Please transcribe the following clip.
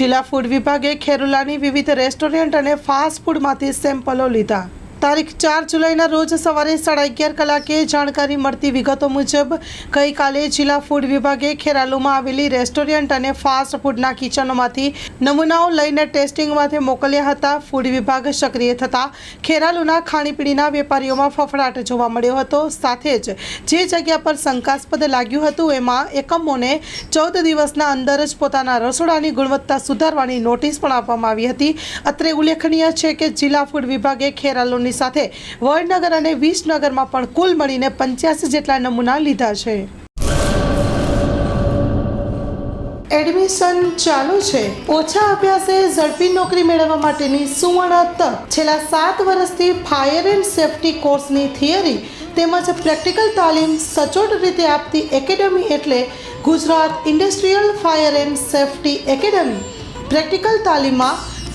જિલ્લા ફૂડ વિભાગે ખેરુલાની વિવિધ રેસ્ટોરન્ટ અને ફાસ્ટ ફૂડમાંથી સેમ્પલો લીધા. તારીખ ચાર જુલાઈના રોજ સવારે સાડા અગિયાર કલાકે જાણકારી મળતી વિગતો મુજબ ગઈકાલે જિલ્લા ફૂડ વિભાગે ખેરાલુમાં આવેલી રેસ્ટોરન્ટ અને ફાસ્ટ ફૂડના કિચનોમાંથી નમૂનાઓ લઈને ટેસ્ટિંગમાંથી મોકલ્યા હતા. ફૂડ વિભાગ સક્રિય થતાં ખેરાલુના ખાણીપીણીના વેપારીઓમાં ફફડાટ જોવા મળ્યો હતો. સાથે જ જે જગ્યા પર શંકાસ્પદ લાગ્યું હતું, એમાં એકમોને ચૌદ દિવસના અંદર જ પોતાના રસોડાની ગુણવત્તા સુધારવાની નોટિસ પણ આપવામાં આવી હતી. અત્રે ઉલ્લેખનીય છે કે જિલ્લા ફૂડ વિભાગે ખેરાલુની સાથે વડનગર અને વિસનગરમાં પણ કુલ મળીને પંચ્યાસી જેટલા નમૂના લીધા છે. એડમિશન ચાલુ છે. ઓછા અભ્યાસે ઝડપી નોકરી મેળવવા માટેની સુવર્ણ તક. છેલ્લા સાત વર્ષથી ફાયર એન્ડ સેફટી કોર્સની થિયરી તેમજ પ્રેક્ટિકલ તાલીમ સચોટ રીતે આપતી એકેડમી એટલે Gujarat industrial fire and safety academy. Practical તાલીમમાં